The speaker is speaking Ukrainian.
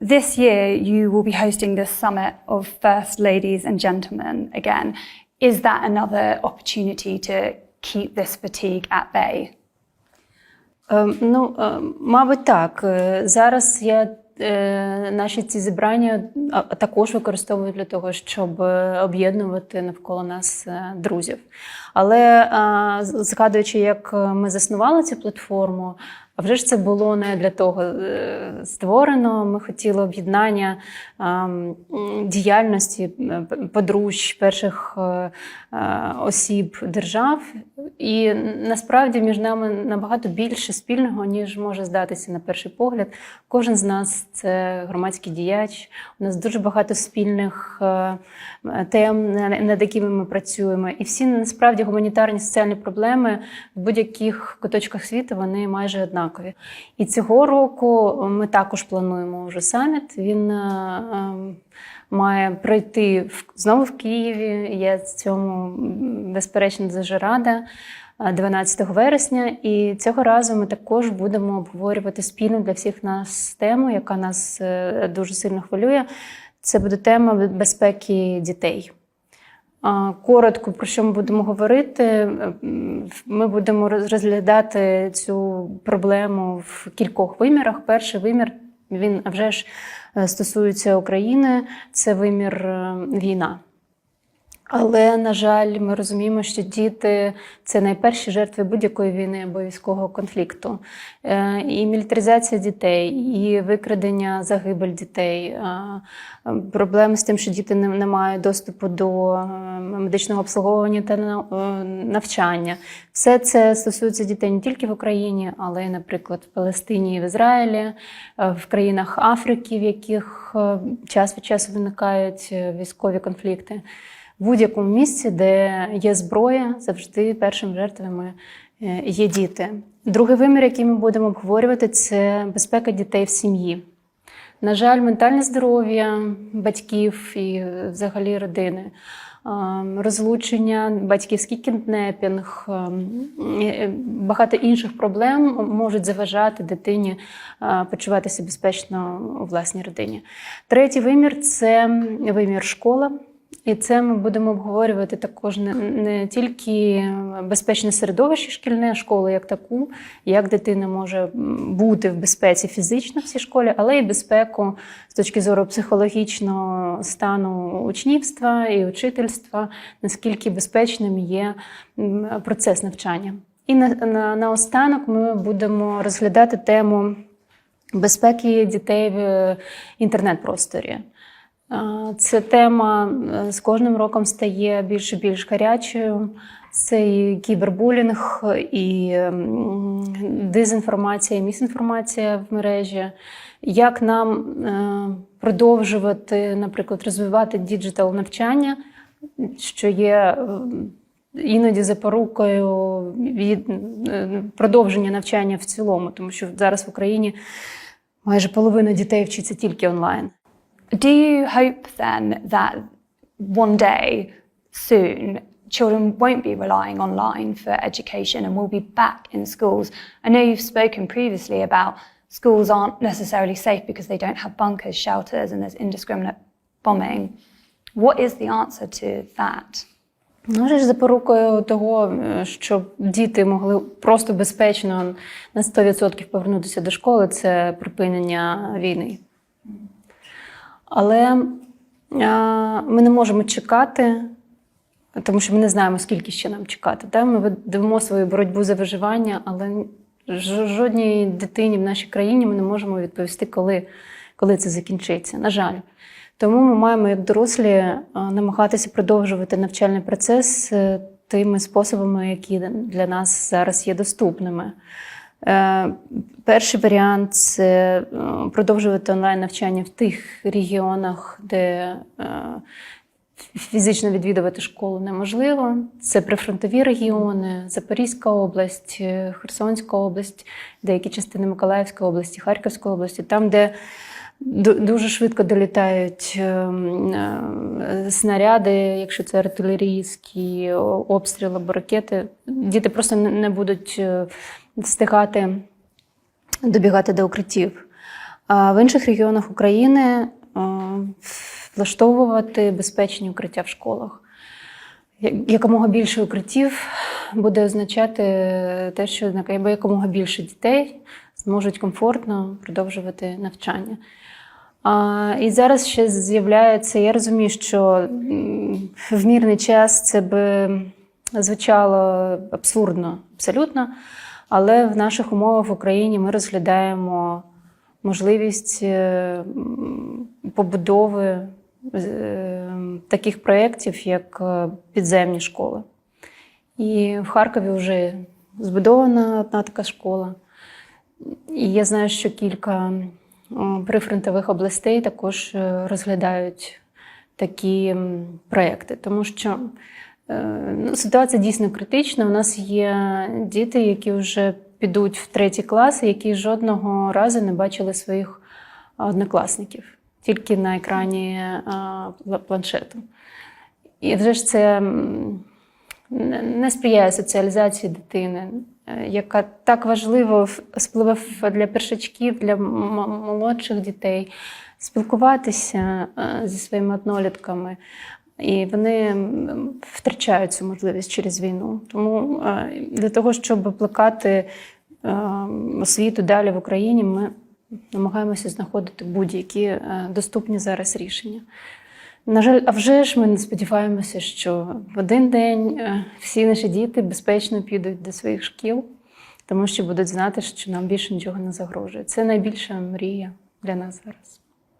This year, you will be hosting the summit of First Ladies and Gentlemen again. Is that another opportunity to keep this fatigue at bay? Е, Ну, е, мабуть, так. Е, Зараз я е, наші ці зібрання також використовую для того, щоб е, об'єднувати навколо нас друзів. Але згадуючи, як ми заснували цю платформу, а вже ж це було не для того е, створено. Ми хотіли об'єднання діяльності е, подружжя перших е, осіб держав. І насправді між нами набагато більше спільного, ніж може здатися на перший погляд. Кожен з нас це громадський діяч. У нас дуже багато спільних тем, над якими ми працюємо. І всі насправді гуманітарні соціальні проблеми в будь-яких куточках світу вони майже однакові. І цього року ми також плануємо вже саміт. Він е, ем, має пройти в- знову в Києві. Я цьому безперечно дуже рада. е, 12 вересня, і цього разу ми також будемо обговорювати спільну для всіх нас тему, яка нас е, дуже сильно хвилює. Це буде тема безпеки дітей. Коротко про що ми будемо говорити. Ми будемо розглядати цю проблему в кількох вимірах. Перший вимір він вже ж е, стосується України, це вимір е, війна. Але, на жаль, ми розуміємо, що діти це найперші жертви будь-якої війни або військового конфлікту. Е, І мілітаризація дітей, і викрадення, загибель дітей, е, проблеми з тим, що діти не, мають доступу до е, медичного обслуговування та на- навчання. Все це стосується дітей не тільки в Україні, але й, наприклад, в Палестині і в Ізраїлі, в країнах Африки, в яких час від часу виникають військові конфлікти. В будь-якому місці, де є зброя, завжди першими жертвами е, є діти. Другий вимір, який ми будемо обговорювати, це безпека дітей в сім'ї. На жаль, ментальне здоров'я батьків і взагалі родини, е, розлучення, батьківський кіднепінг, е, багато інших проблем можуть заважати дитині почуватися безпечно у власній родині. Третій вимір це вимір школа. І це ми будемо обговорювати також не, не тільки безпечне середовище шкільне школи, як таку, як дитина може бути в безпеці фізично в цій школі, але й безпеку з точки зору психологічного стану учнівства і учительства, наскільки безпечним є процес навчання. І на, на, наостанок ми будемо розглядати тему безпеки дітей в інтернет-просторі. Ця тема е, з кожним роком стає більш і більш гарячою. Це і кібербулінг, і дезінформація, і місінформація в мережі. Як нам е, продовжувати, наприклад, розвивати діджитал навчання, що є е, іноді запорукою від продовження навчання в цілому, тому що зараз в Україні майже половина дітей вчиться тільки онлайн. Do you hope then that one day soon children won't be relying online for education and will be back in schools? I know you've spoken previously about schools aren't necessarily safe because they don't have bunkers, shelters, and there's indiscriminate bombing. What is the answer to that? Ну, ж запорукою того, е, щоб діти могли просто безпечно на 100% повернутися до школи, це припинення війни. Але ми не можемо чекати, тому що ми не знаємо, скільки ще нам чекати. Та? Ми ведемо свою боротьбу за виживання, але жодній дитині в нашій країні ми не можемо відповісти, коли, коли це закінчиться. На жаль. Тому ми маємо, як дорослі, намагатися продовжувати навчальний процес е, тими способами, які для нас зараз є доступними. Е, Перший варіант це е, продовжувати онлайн навчання в тих регіонах, де е, фізично відвідувати школу неможливо. Це прифронтові регіони, Запорізька область, Херсонська область, деякі частини Миколаївської області, Харківської області, там, де дуже швидко долітають е, е, снаряди, якщо це артилерійські обстріли або ракети. Діти просто не- будуть встигати добігати до укриттів. А в інших регіонах України е, влаштовувати безпечні укриття в школах. Якомога більше укриттів буде означати те, що якомога більше дітей зможуть комфортно продовжувати навчання. А, і зараз ще з'являється, я розумію, що в мірний час це би звучало абсурдно, абсолютно. Але в наших умовах в Україні ми розглядаємо можливість е, побудови е, таких проєктів, як е, підземні школи. І в Харкові вже збудована одна така школа. І я знаю, що кілька прифронтових областей також розглядають такі проекти, тому що ну, ситуація дійсно критична. У нас є діти, які вже підуть в третій клас, які жодного разу не бачили своїх однокласників, тільки на екрані планшету. І вже ж це не сприяє соціалізації дитини, е, яка так важливо впливе для першачків, для молодших дітей, спілкуватися е, зі своїми однолітками. І вони втрачають цю можливість через війну. Тому е, для того, щоб плекати е, освіту далі в Україні, ми намагаємося знаходити будь-які е, доступні зараз рішення. На жаль, а вже ж ми сподіваємося, що в один день всі наші діти безпечно підуть до своїх шкіл, тому що будуть знати, що нам більше нічого не загрожує. Це найбільша мрія для нас зараз.